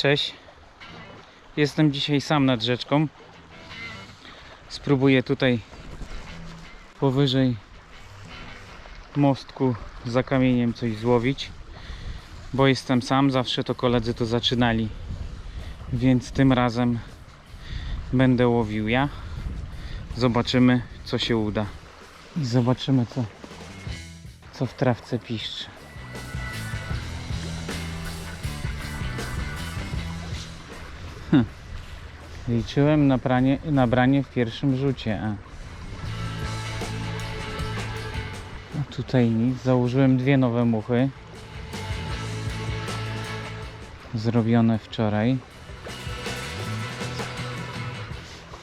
Cześć. Jestem dzisiaj sam nad rzeczką. Spróbuję tutaj powyżej mostku za kamieniem coś złowić. Bo jestem sam, zawsze to koledzy to zaczynali. Więc tym razem będę łowił ja. Zobaczymy co się uda. I zobaczymy co, co w trawce piszczy. Liczyłem na, pranie, na branie w pierwszym rzucie. A. a tutaj nic. Założyłem dwie nowe muchy. Zrobione wczoraj.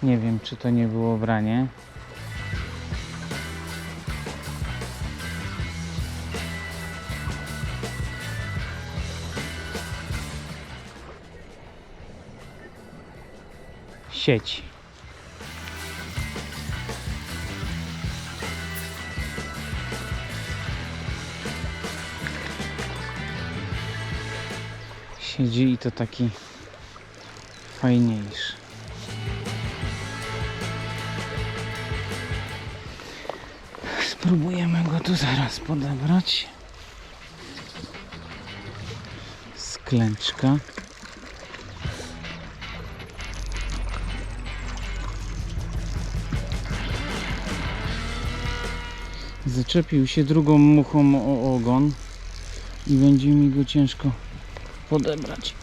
Nie wiem, czy to nie było branie. Sieć. Siedzi i to taki fajniejszy. Spróbujemy go tu zaraz podebrać. Sklęczka. Zaczepił się drugą muchą o ogon i będzie mi go ciężko podebrać.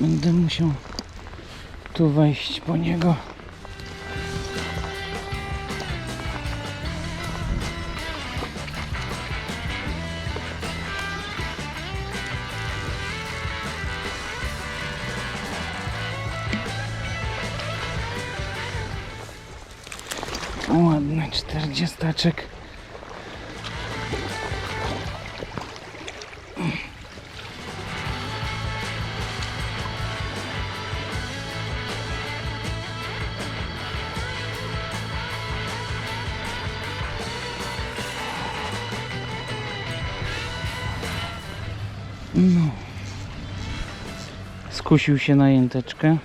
Będę musiał tu wejść po niego. Ładny czterdziestaczek. Skusił się na jęteczkę.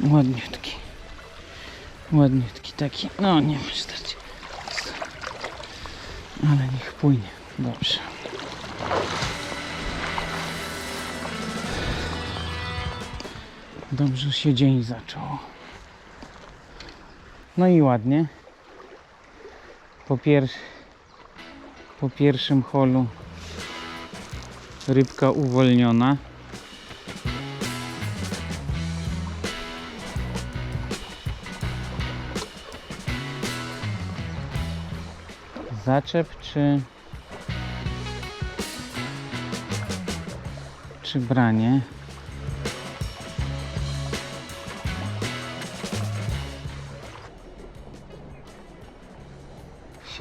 Ładniutki. Ładniutki taki. No nie ma starcie. Ale niech płynie. Dobrze. Dobrze się dzień zaczął. No i ładnie. Po, pier... po pierwszym holu rybka uwolniona. Zaczep czy czy branie?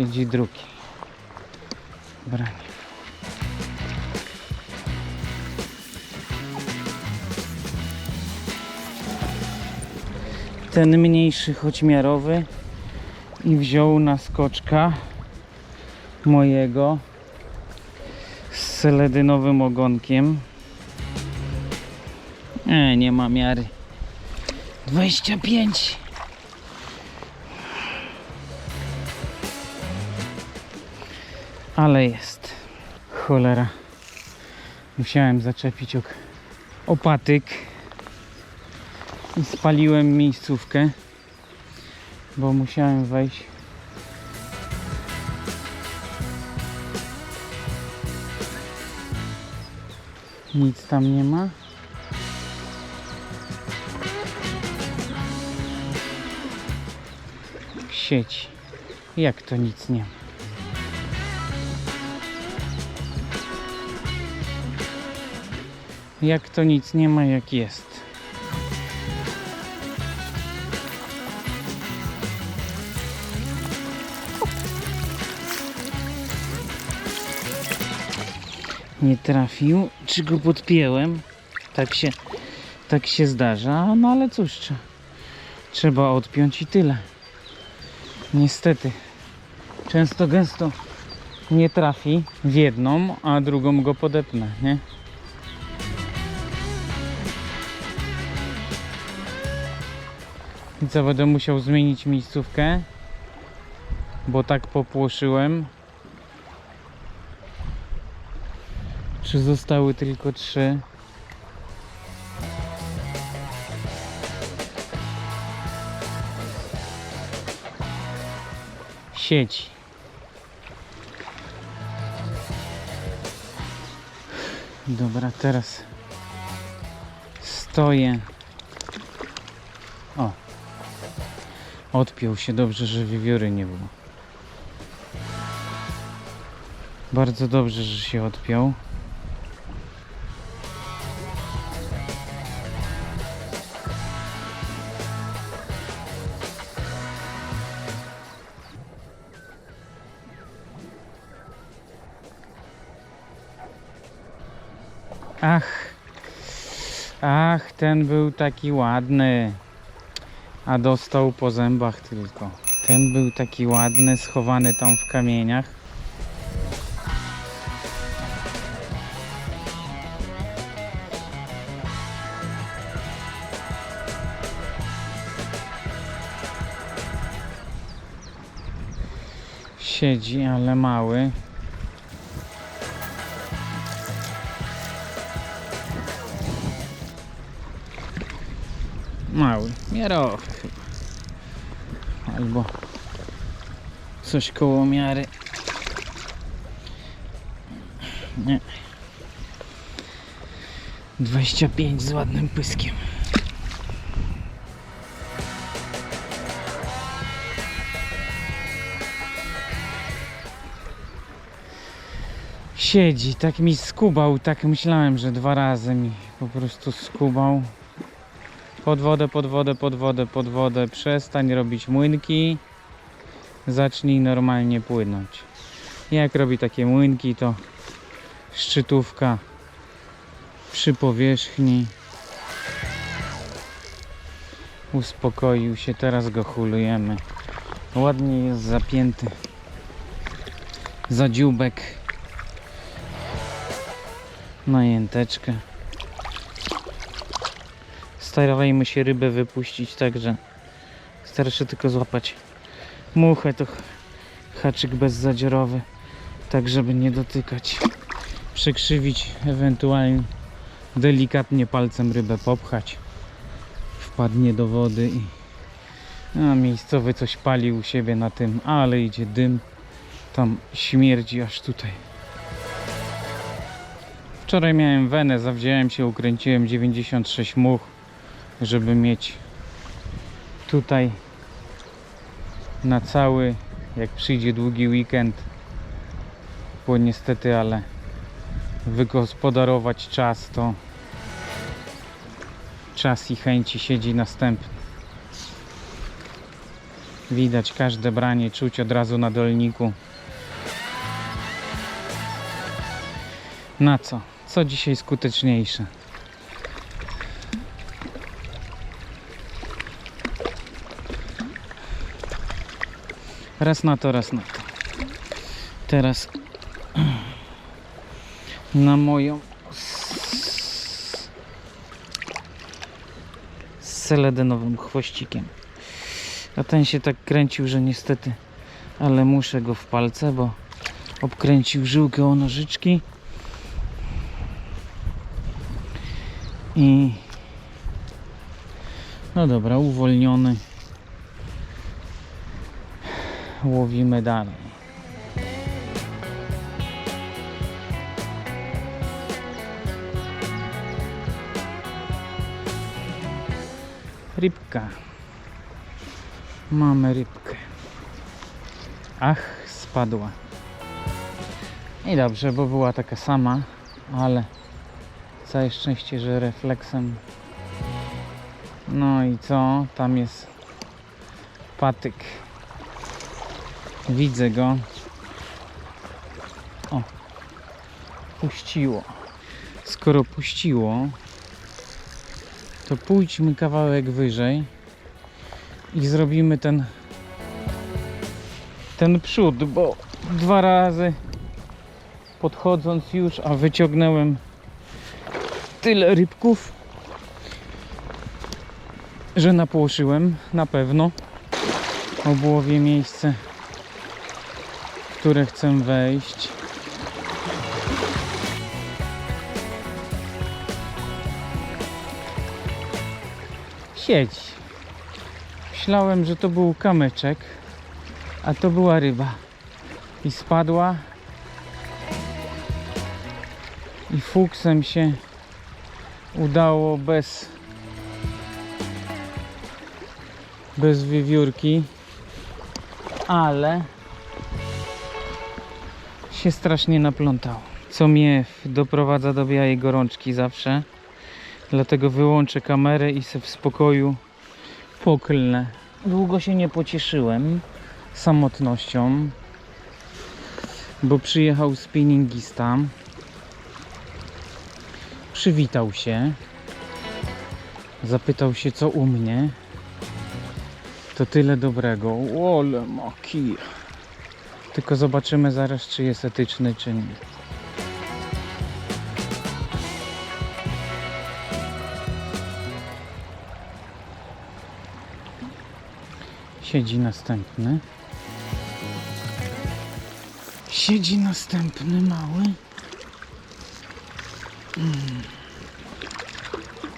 Siedzi drugi. Branie. Ten mniejszy, choć miarowy i wziął na skoczka mojego z seledynowym ogonkiem. E, nie ma miary. 25 ale jest. Cholera. Musiałem zaczepić ok opatyk i spaliłem miejscówkę, bo musiałem wejść. Nic tam nie ma. Sieć. Jak to nic nie ma? Jak to nic nie ma, jak jest. Nie trafił. Czy go podpięłem? Tak się, tak się zdarza. No ale cóż, trze- trzeba odpiąć i tyle. Niestety. często gęsto nie trafi w jedną, a drugą go podepnę, nie? Co, będę musiał zmienić miejscówkę, bo tak popłoszyłem. Czy zostały tylko trzy? Sieć. Dobra, teraz stoję. O. Odpiął się dobrze, że wiewióry nie było. Bardzo dobrze, że się odpiął. Ach, ach, ten był taki ładny, a dostał po zębach tylko. Ten był taki ładny, schowany tam w kamieniach. Siedzi, ale mały. Mały, chyba. Albo coś koło miary. Nie. 25 z ładnym pyskiem. Siedzi, tak mi skubał, tak myślałem, że dwa razy mi po prostu skubał. Pod wodę, pod wodę, pod wodę, pod wodę. Przestań robić młynki. Zacznij normalnie płynąć. Jak robi takie młynki, to szczytówka przy powierzchni. Uspokoił się, teraz go hulujemy. Ładnie jest zapięty za dzióbek na jęteczkę. Starajmy się rybę wypuścić tak, że starszy tylko złapać muchę, to haczyk bezzadziorowy, tak żeby nie dotykać. Przekrzywić, ewentualnie delikatnie palcem rybę popchać. Wpadnie do wody i a miejscowy coś pali u siebie na tym, ale idzie dym. Tam śmierdzi aż tutaj. Wczoraj miałem wenę, zawdziałem się, ukręciłem 96 much żeby mieć tutaj na cały, jak przyjdzie długi weekend, bo niestety, ale wygospodarować czas to czas i chęci siedzi następny. Widać każde branie, czuć od razu na dolniku. Na co? Co dzisiaj skuteczniejsze? Raz na to, raz na to. Teraz na moją seledenowym chwościkiem. A ten się tak kręcił, że niestety, ale muszę go w palce, bo obkręcił żyłkę o nożyczki. I no dobra, uwolniony. Łowimy dalej. Rybka. Mamy rybkę. Ach, spadła. I dobrze, bo była taka sama, ale całe szczęście, że refleksem. No i co? Tam jest patyk. Widzę go. O. Puściło. Skoro puściło, to pójdźmy kawałek wyżej i zrobimy ten ten przód, bo dwa razy podchodząc już, a wyciągnąłem tyle rybków, że napłoszyłem na pewno obłowie miejsce, które chcę wejść. Siedź. Myślałem, że to był kamyczek, a to była ryba. I spadła. I fuksem się udało bez bez wiewiórki, ale się strasznie naplątał. Co mnie doprowadza do białej gorączki zawsze. Dlatego wyłączę kamerę i se w spokoju poklnę. Długo się nie pocieszyłem samotnością, bo przyjechał spinningista. Przywitał się. Zapytał się co u mnie. To tyle dobrego. Ole maki. Tylko zobaczymy zaraz czy jest etyczny czy nie. Siedzi następny. Siedzi następny mały. Mm.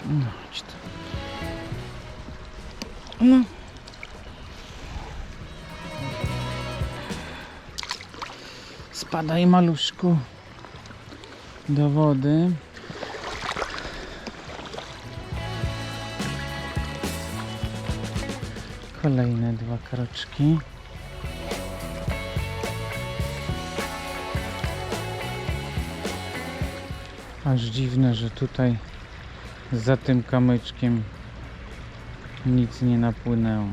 No, chodź tu. No. Spadaj maluszku do wody. Kolejne dwa kroczki. Aż dziwne, że tutaj za tym kamyczkiem nic nie napłynęło.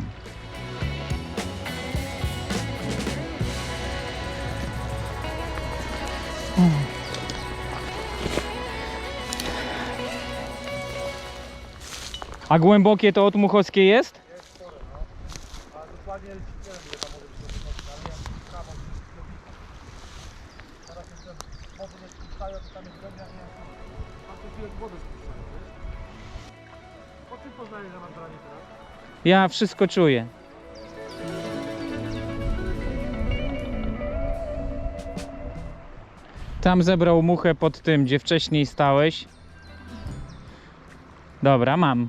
Czym poznajesz, że mam branie teraz? Ja wszystko czuję. Tam zebrał muchę pod tym, gdzie wcześniej stałeś. Dobra, mam.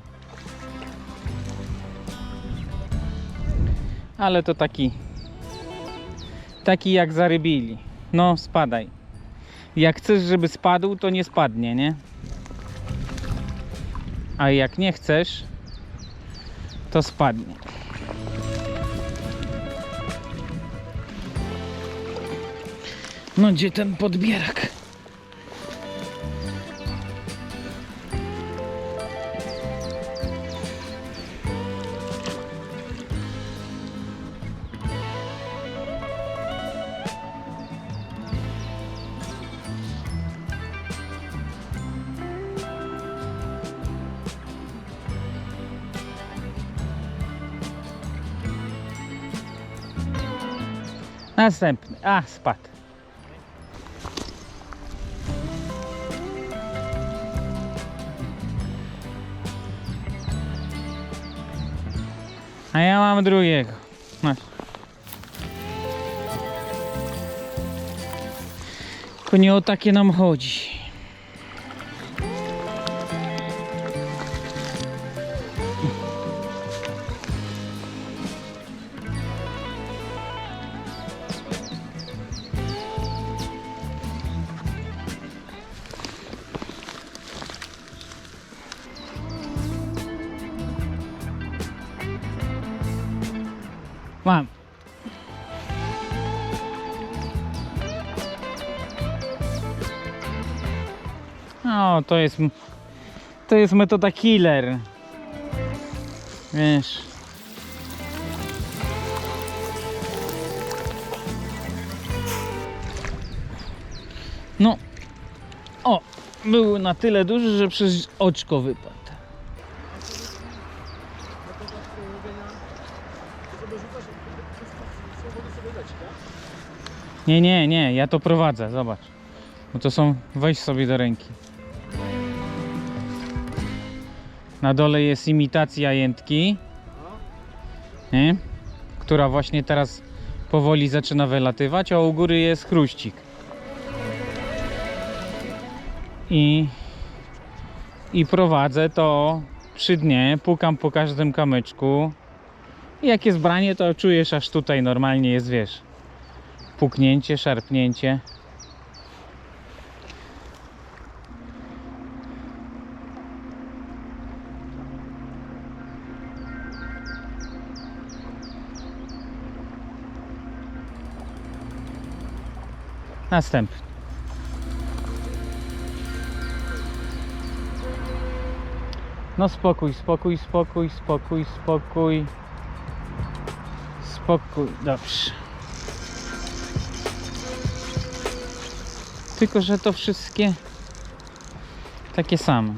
Ale to taki. Taki jak zarybili. No, spadaj. Jak chcesz, żeby spadł, to nie spadnie, nie? A jak nie chcesz, to spadnie. No gdzie ten podbierak? Następny. A, spadł. Mam drugiego. Tylko nie o takie nam chodzi. O, to jest. To jest metoda killer. Wiesz. No. O, był na tyle duży, że przez oczko wypadł. Nie, nie, nie, ja to prowadzę, zobacz. Bo to są, weź sobie do ręki. Na dole jest imitacja jętki, nie? która właśnie teraz powoli zaczyna wylatywać, a u góry jest chruścik. I, I prowadzę to przy dnie, pukam po każdym kamyczku. I jak jest branie, to czujesz aż tutaj normalnie jest, wiesz, puknięcie, szarpnięcie. Następny. No spokój, spokój, spokój, spokój, spokój. Spokój, dobrze. Tylko, że to wszystkie takie same.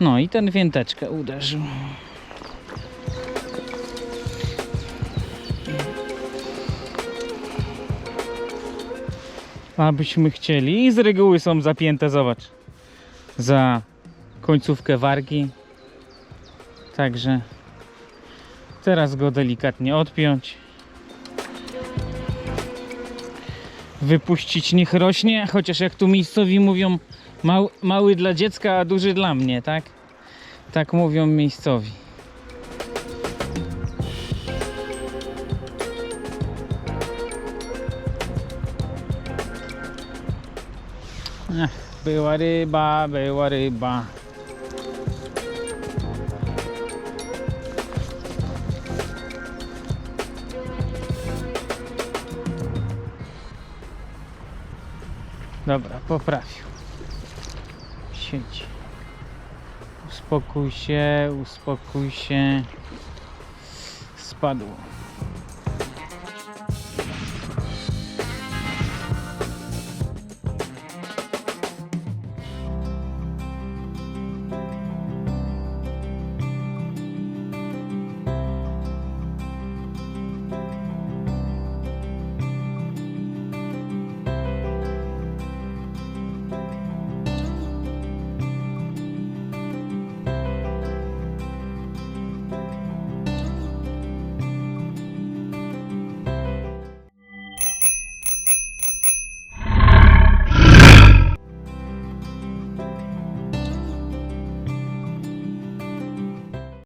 No i ten więteczkę uderzył. Abyśmy chcieli. I z reguły są zapięte, zobacz. Za końcówkę wargi. Także teraz go delikatnie odpiąć. Wypuścić niech rośnie, chociaż jak tu miejscowi mówią mał, mały dla dziecka, a duży dla mnie, tak? Tak mówią miejscowi. Była ryba, była ryba. Dobra, poprawił. Siedzi. Uspokój się, uspokój się. Spadło.